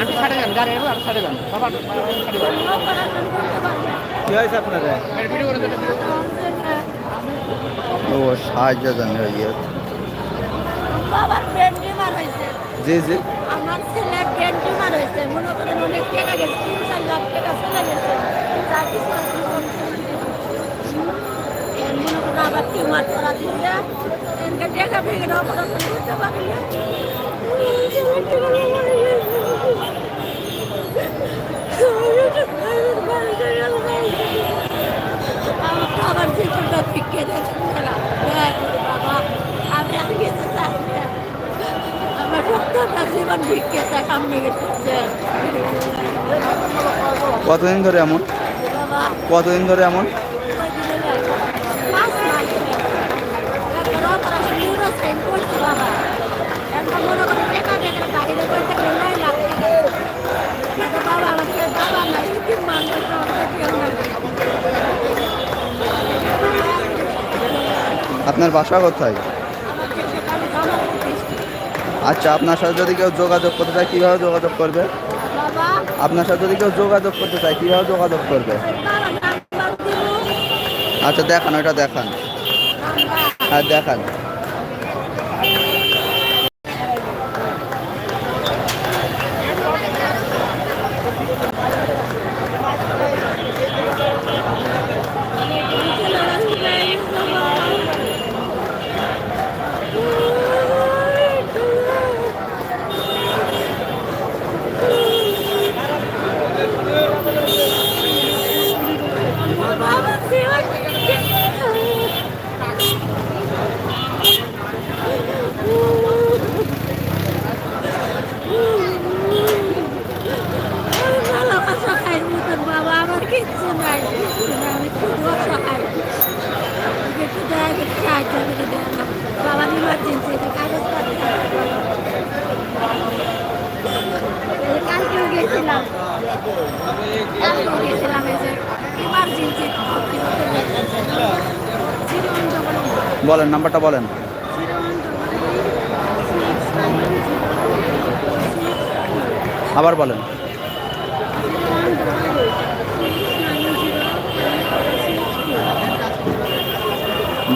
একটু ছাড়ে যান গাড়ি একটু ছাড়ে যান। বাবা কি হয়েছে দেন। ও সাহায্য জানে ইয়ে। বাবার ব্রেন টিউমার হয়েছে। জি জি। আমার ছেলে ব্রেন টিউমার হয়েছে। মনে করেন অনেক টাকা গেছে তিন চার লাখ টাকা চলে গেছে। আবার টিউমার করা দিলে এনকে ভেঙে অপারেশন করতে আমার জীবনটা ফিকে বাবা আমি আমার জীবন কতদিন ধরে এমন? কতদিন ধরে এমন ওই দিনে যায়। পাঁচ মাস ধরে। একবার operation neurosign করছে বাবা। একবার মনে করেন টাকা দেখে বাইরে বসে থাকলে নয় লাখ টাকা। কিন্তু বাবা আমাকে বাবা নাই, তিন মাস ধরে আমাকে কেউ নাই। আপনার বাসা কোথায়? আচ্ছা আপনার সাথে যদি কেউ যোগাযোগ করতে চায়, কীভাবে যোগাযোগ করবে? আপনার সাথে যদি কেউ যোগাযোগ করতে চায়, কীভাবে যোগাযোগ করবে? আচ্ছা দেখান ওটা দেখান। হ্যাঁ দেখান বাবা সেবা ভালোবাসা খাই মতন বাবা আমার কিচ্ছু নাই কিচ্ছু নাই আমি খুব অসহায় একটু দয়া করে সাহায্য করে দেন বাবার ইমার্জেন্সি এটা কাগজ বলেন নাম্বারটা বলেন। আবার বলেন।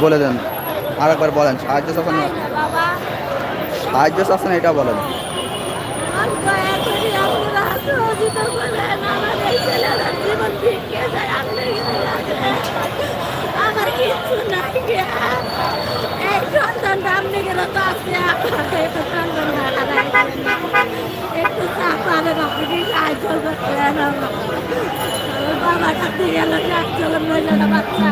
বলে দেন। আর একবার বলেন সাহায্য শাসন সাহায্য শাসন এটা বলেন যায় আপনার কাছে গেল একটু একজন মহিলাটা বাচ্চা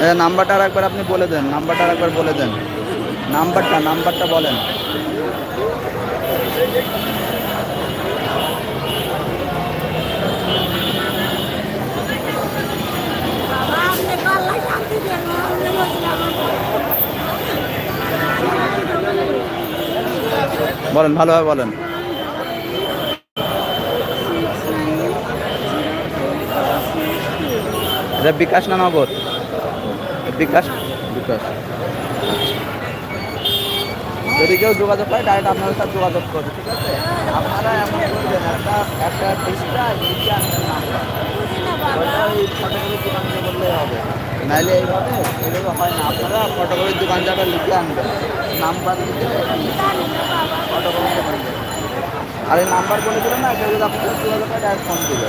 এ, নাম্বারটা আর একবার আপনি বলে দেন নাম্বারটা আর একবার বলে দেন। নাম্বারটা নাম্বারটা বলেন। বলেন ভালোভাবে বলেন। এটা বিকাশ না নগদ? বিকাশ। বিকাশ। যদি কেউ যোগাযোগ করে ডাইরেক্ট আপনাদের সাথে যোগাযোগ করবে ঠিক আছে? আপনারা এমন করবেন একটা একটা লিখে আনবেন দোকান বললেই হবে এইভাবে এইভাবে হয় না। আপনারা ফটোকপির দোকান যাবে লিখে আনবেন। নাম্বার লিখে আর এই নাম্বার বলে দিলেন না কেউ যদি আপনার যোগাযোগ করে ডাইরেক্ট ফোন দিবে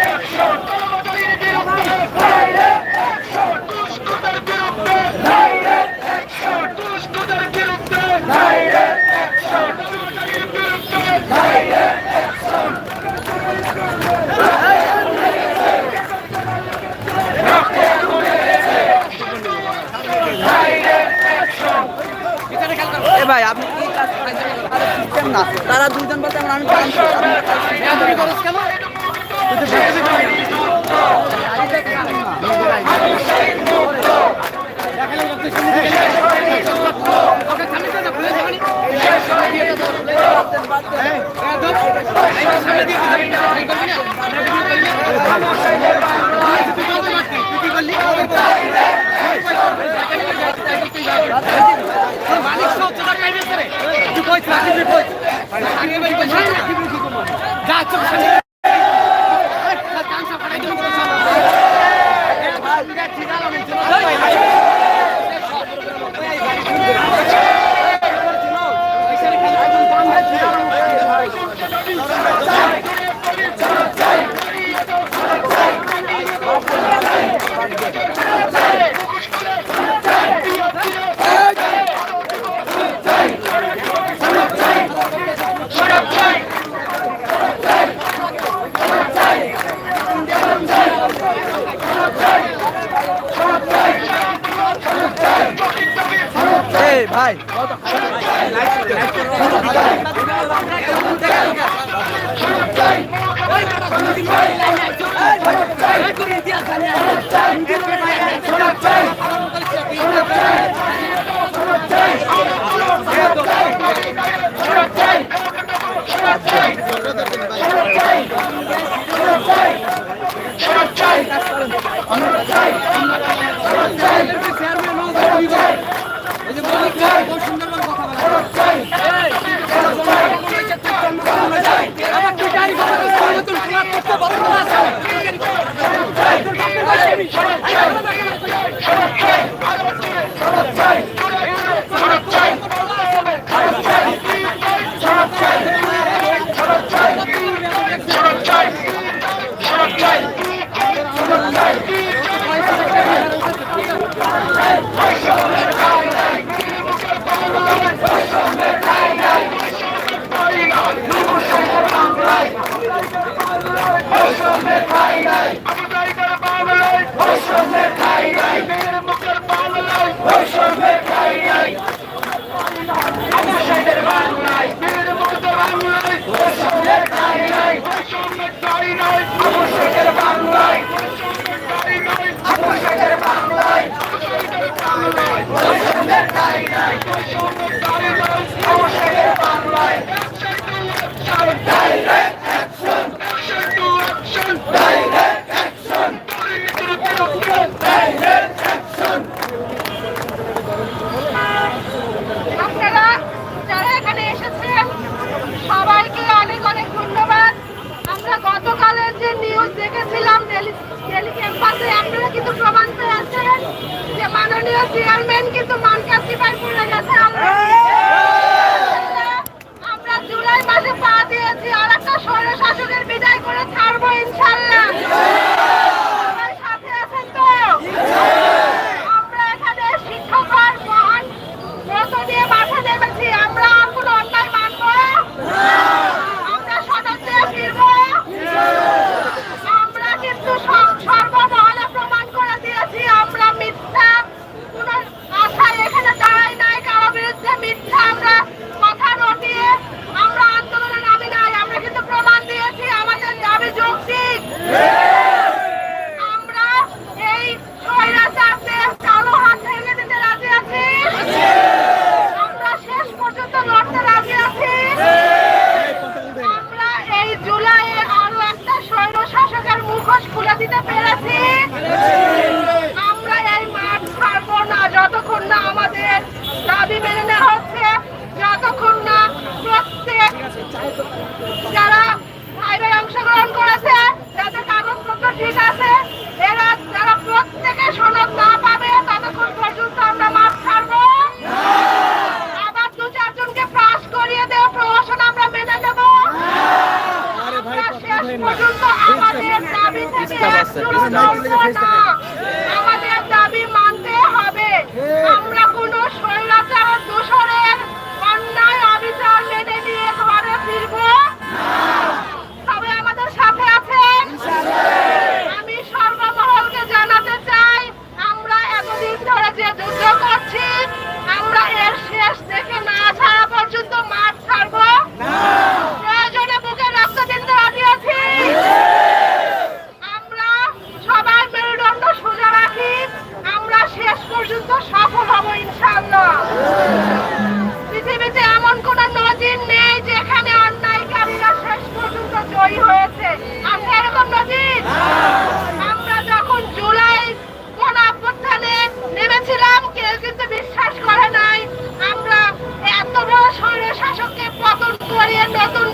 করবি? যা চোখ সামনে এই, তার কান সাফ ফাটাই দিবি তোর সব। এই, তুই যা ঠিক আলো মেনছে না। এই, এই, ওইখানে খালি একদম কান ধরে ঠিক আলো মেনছে। এই ভাই এই আপনারা শাসককে পতন করে নতুন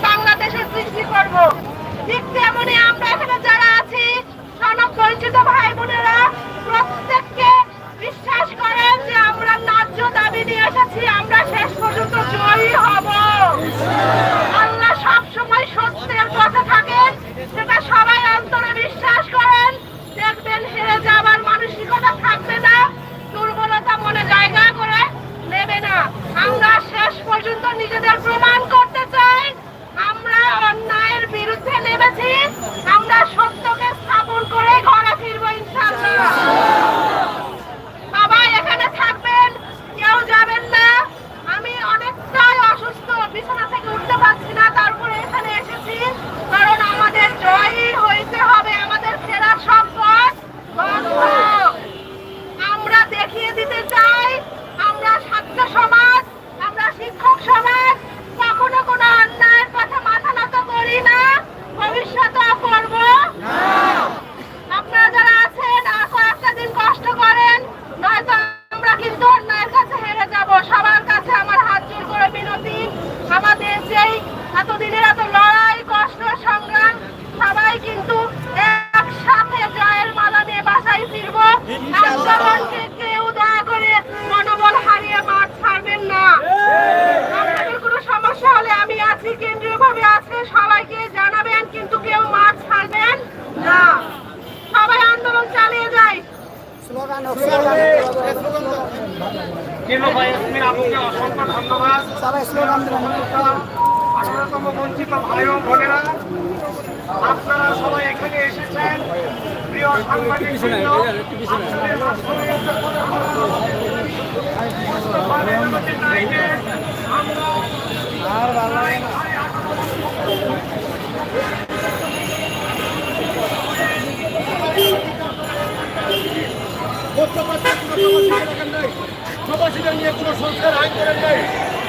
অসংখ্য ধন্যবাদ আঠারোতম বঞ্চিত ভাই ও বোনেরা আপনারা সবাই এখানে এসেছেন প্রিয় সাংবাদিক বৃন্দ, প্রবাসীদের নিয়ে কোনো সংস্কার আইন করেন নাই।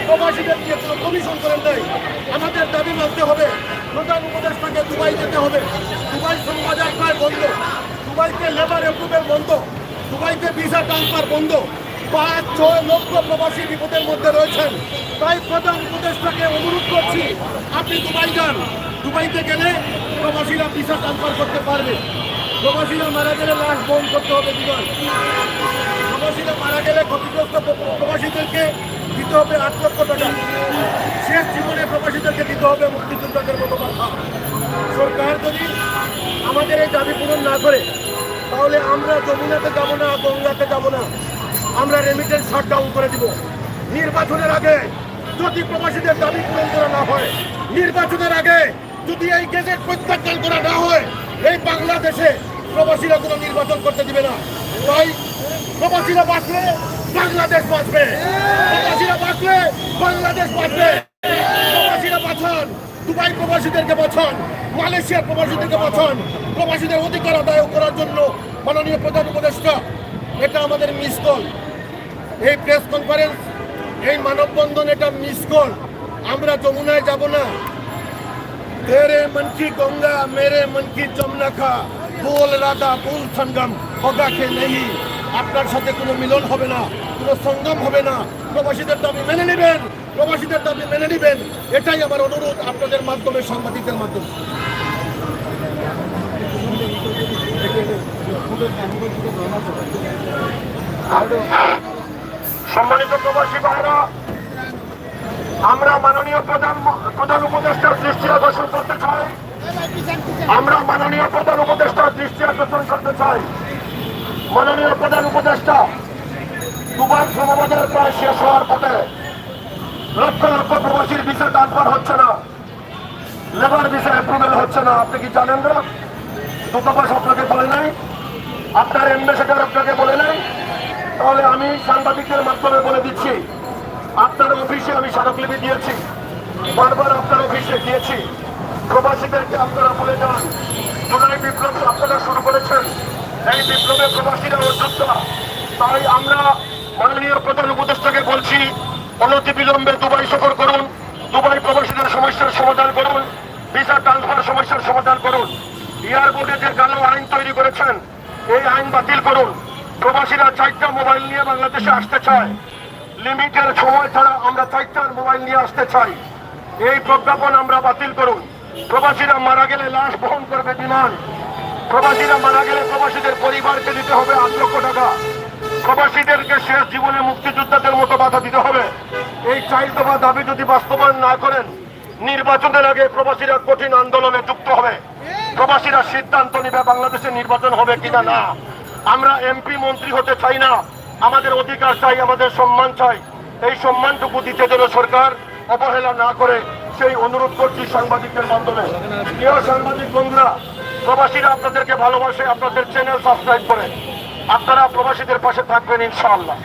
প্রবাসীদের নিয়ে কোনো কমিশন করেন আমাদের দাবি মানতে হবে। প্রধান উপদেষ্টাকে দুবাই যেতে হবে। দুবাই শ্রমবাজার প্রায় বন্ধ। দুবাইতে লেবার অ্যাপ্রুভেল বন্ধ। দুবাইতে ভিসা ট্রান্সফার বন্ধ। পাঁচ, ছয় লক্ষ প্রবাসী বিপদের মধ্যে রয়েছেন। তাই প্রধান উপদেষ্টাকে অনুরোধ করছি, আপনি দুবাই যান। দুবাইতে গেলে প্রবাসীরা ভিসা ট্রান্সফার করতে পারবে। প্রবাসীরা মারা গেলে লাশ বহন করতে হবে দুবাই প্রবাসীরা মারা গেলে ক্ষতিগ্রস্ত প্রবাসীদেরকে দিতে হবে আট লক্ষ টাকা। শেষ জীবনে প্রবাসীদেরকে দিতে হবে মুক্তিযোদ্ধাদের মতো সরকার যদি আমাদের এই দাবি পূরণ না করে, তাহলে আমরা যমুনাতে যাব না, গঙ্গাতে যাব না। আমরা রেমিটেন্স শাটডাউন করে দিব। নির্বাচনের আগে যদি প্রবাসীদের দাবি পূরণ করা না হয়, নির্বাচনের আগে যদি এই গেজেট প্রত্যাখ্যান করা না হয় এই বাংলাদেশে প্রবাসীরা কোনো নির্বাচন করতে দিবে না। তাই প্রবাসীরা বাঁচলে বাংলাদেশ বাঁচবে। প্রবাসীরা বাঁচলে বাংলাদেশ বাঁচবে। প্রবাসীরা বাঁচান, দুবাই প্রবাসীদেরকে বাঁচান, মালয়েশিয়ার প্রবাসীদেরকে বাঁচান। প্রবাসীদের অধিকার আদায় করার জন্য মাননীয় প্রধান উপদেষ্টা, এটা আমাদের মিস কল। এই প্রেস কনফারেন্স, এই মানববন্ধন এটা মিস কল। আমরা যমুনায় যাব না। तेरे मन की गंगा मेरे मन की जमुना का बोल রাধা बोल সঙ্গম होगा के नहीं আপনার সাথে কোনো মিলন হবে না কোনো সঙ্গম হবে না প্রবাসীদের দাবি মেনে নেবেন প্রবাসীদের দাবি মেনে নেবেন এটাই আমার অনুরোধ আপনাদের মাধ্যমে সাংবাদিকদের মাধ্যমে সম্মানিত প্রবাসী ভাইরা আমরা মাননীয় প্রধান প্রধান উপদেষ্টার দৃষ্টি আকর্ষণ করতে চাই। আমরা মাননীয় প্রধান উপদেষ্টার দৃষ্টি আকর্ষণ করতে চাই। মাননীয় প্রধান উপদেষ্টা, দুবার শ্রমবাজার প্রায় শেষ হওয়ার পথে লক্ষ লক্ষ প্রবাসীর ভিসা ট্রান্সফার হচ্ছে না। লেবার ভিসা অ্যাপ্রুভেল হচ্ছে না, আপনি কি জানেন না? দূতাবাস আপনাকে বলে নাই। আপনার অ্যাম্বাসেডার আপনাকে বলে নাই। তাহলে আমি সাংবাদিকদের মাধ্যমে বলে দিচ্ছি আপনার অফিসে আমি স্মারকলিপি দিয়েছি। বারবার আপনার অফিসে দিয়েছি। প্রবাসীদেরকে আপনারা বলে যান, জুলাই বিপ্লব আপনারা শুরু করেছেন। এই বিপ্লবে প্রবাসীরা অযোধ্যা তাই আমরা মাননীয় প্রধান উপদেষ্টাকে বলছি, অনতি বিলম্বে দুবাই সফর করুন, দুবাই প্রবাসীদের সমস্যার সমাধান করুন, ভিসা ট্রান্সফার সমস্যার সমাধান করুন। এয়ারপোর্টে যে কালো আইন তৈরি করেছেন, এই আইন বাতিল করুন। প্রবাসীরা চারটা মোবাইল নিয়ে বাংলাদেশে আসতে চায়। লিমিটের সময় ছাড়া আমরা চারটার মোবাইল নিয়ে আসতে চাই। এই প্রজ্ঞাপন আমরা বাতিল করুন। প্রবাসীরা মারা গেলে লাশ বহন করবে বিমান। প্রবাসীরা মারা গেলে প্রবাসীদের পরিবারকে দিতে হবে আট লক্ষ টাকা। প্রবাসীদেরকে শেষ জীবনে মুক্তিযোদ্ধাদের মতো বাধা দিতে হবে। এই দফা দাবি যদি বাস্তবায়ন না করেন, নির্বাচনের আগে প্রবাসীরা কঠিন আন্দোলনে যুক্ত হবে। প্রবাসীরা সিদ্ধান্ত নেবে বাংলাদেশে নির্বাচন হবে কিনা না। আমরা এমপি মন্ত্রী হতে চাই না। আমাদের অধিকার চাই, আমাদের সম্মান চাই। এই সম্মানটুকু দিতে যেন সরকার অবহেলা না করে, সেই অনুরোধ করছি সাংবাদিকদের মাধ্যমে। প্রিয় সাংবাদিক বন্ধুরা, প্রবাসীরা আপনাদেরকে ভালোবাসে, আপনাদের চ্যানেল সাবস্ক্রাইব করে। আপনারা প্রবাসীদের পাশে থাকবেন, ইনশাআল্লাহ।